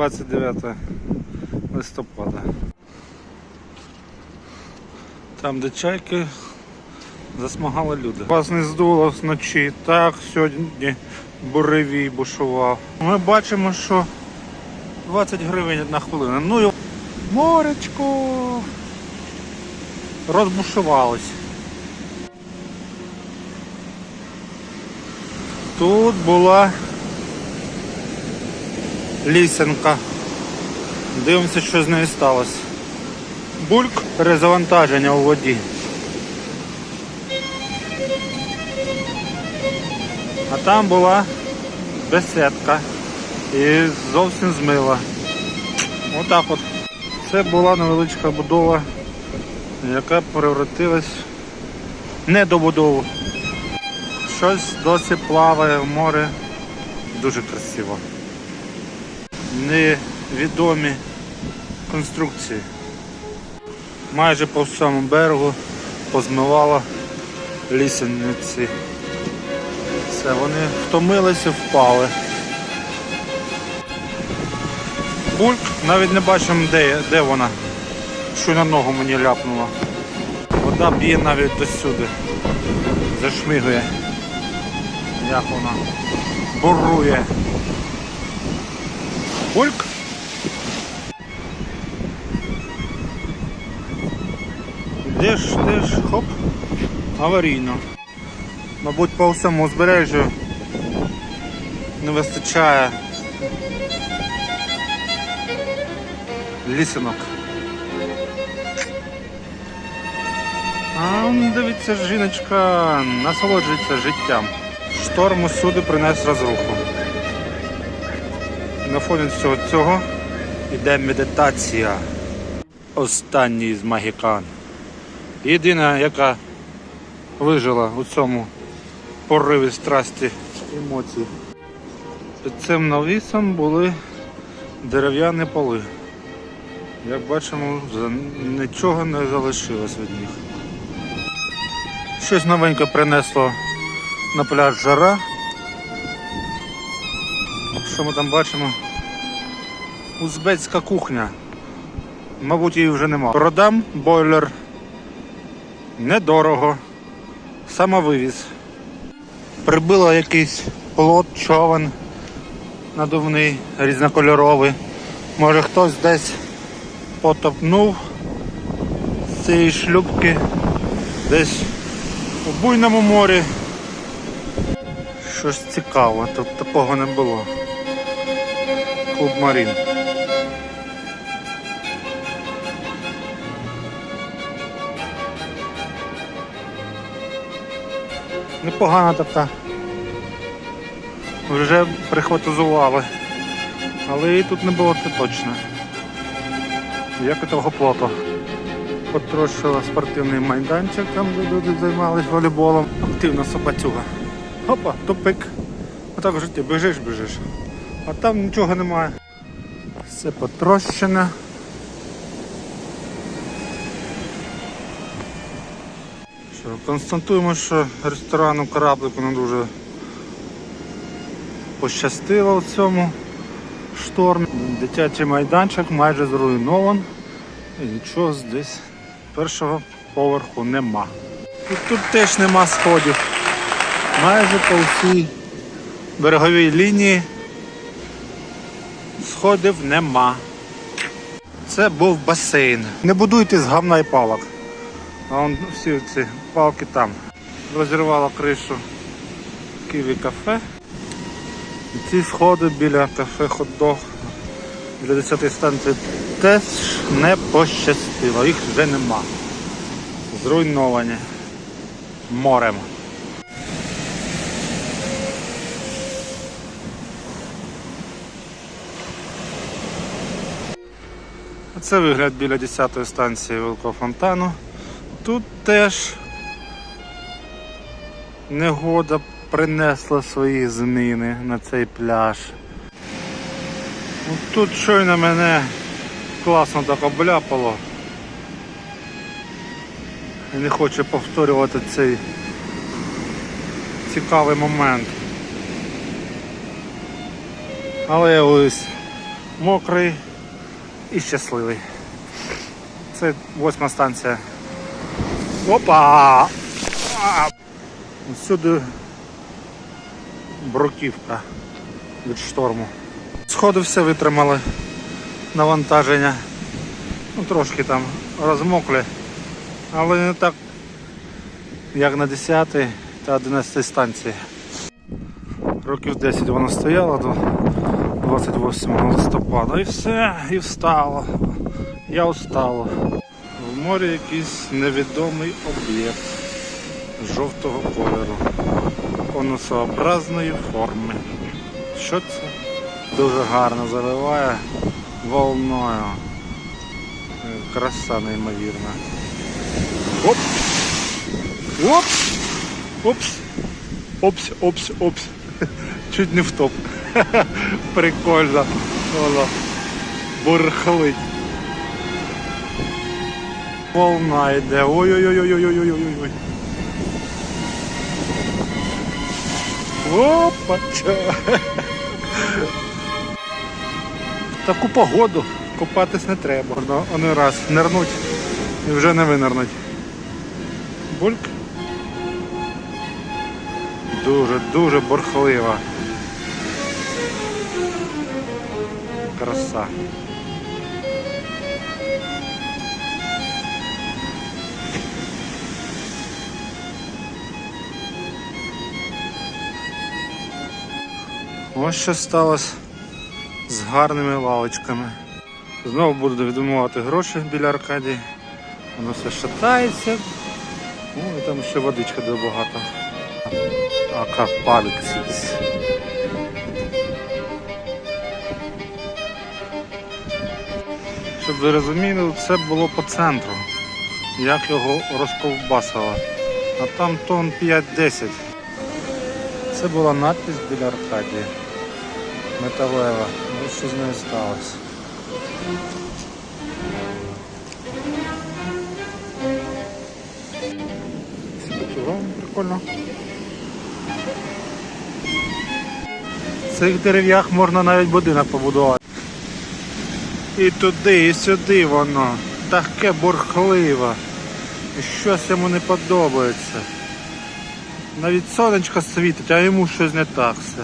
29 листопада. Там, де чайки засмагали люди. Вас не здуло вночі. Так, сьогодні буревій бушував. Ми бачимо, що 20 гривень на хвилину. Ну і моречко розбушувалось. Тут була лісенка. Дивимося, що з нею сталося. Бульк перезавантаження у воді. А там була беседка і зовсім змила. Отак от. Це була невеличка будова, яка превратилась в недобудову. Щось досі плаває в море. Дуже красиво. Невідомі конструкції. Майже по всьому берегу позмивало лісениці. Все, вони втомилися, впали. Бульк навіть не бачимо де, де вона. Що на ногу мені ляпнула. Вода б'є навіть до сюди. Зашмигує. Як вона бурує. Бульк. Йдеш, йдеш, хоп, аварійно. Мабуть, по всьому узбережжю не вистачає лісинок. А дивіться, жіночка насолоджується життям. Шторм усюди принес розруху. На фоні всього цього йде медитація. Останній з магікан. Єдина, яка вижила у цьому пориві страсті емоцій. Під цим навісом були дерев'яні поли. Як бачимо, нічого не залишилось від них. Щось новеньке принесло на пляж жара. Що ми там бачимо? Узбецька кухня. Мабуть, її вже нема. Продам бойлер. Недорого. Самовивіз. Прибило якийсь плот, човен надувний, різнокольоровий. Може хтось десь потопнув з цієї шлюпки десь у буйному морі. Щось цікаве, тут такого не було. Клуб. Непогана така. Вже прихватизували. Але її тут не було це точно. Як і того плоту. Потрощила спортивний майданчик, там люди займалися волейболом. Активна собацюга. Опа, тупик. Отак в житті біжиш, біжиш. А там нічого немає. Все потрощене. Що, констатуємо, що ресторану кораблику не дуже пощастило в цьому штормі. Дитячий майданчик майже зруйнован. І нічого здесь першого поверху нема. І тут теж нема сходів. Майже по всій береговій лінії сходів нема. Це був басейн. Не будуйте з гамна і палок. А вон всі ці палки там. Розірвало кришу Києві кафе. І ці сходи біля кафе хот-дог для 10 станції теж не пощастило. Їх вже нема. Зруйновані морем. Це вигляд біля 10-ї станції Великого фонтану. Тут теж негода принесла свої зміни на цей пляж. От Тут щойно мене класно так обляпало. Не хочу повторювати цей цікавий момент. Але ось мокрий і щасливий. Це восьма станція. Опа! А! Всюди бруківка від шторму. Сходи все витримали навантаження. Ну, трошки там розмокли, але не так, як на 10 та 11 станції. Років 10 воно стояло 28 листопада і все, і встало. Я устала. В морі якийсь невідомий об'єкт жовтого кольору, конусообразної форми. Що це? Дуже гарно заливає волною. Краса неймовірна. Оп! Оп! Опс! Опс, опс, опс. Чуть не втоп. Прикольно. Воно бурхлить. Волна йде. Ой-ой-ой-ой-ой-ой-ой-ой. Опача. Таку погоду купатись не треба. Один раз нирнуть і вже не винирнуть. Бульк. Дуже, дуже бурхлива. Краса. Ось що сталося з гарними лавочками. Знову буду відмовити гроші біля Аркадії. Воно все шатається. О, і там ще водичка де багато. Акапаліксіс. Щоб ви розуміли, це було по центру. Як його розковбасило. А там тон 5-10. Це була надпись біля Аркадії. Металева. Ось що з нею сталося. Прикольно. Цих дерев'ях можна навіть будинок побудувати. І туди, і сюди воно. Таке бурхливе. І щось йому не подобається. Навіть сонечко світить, а йому щось не так все.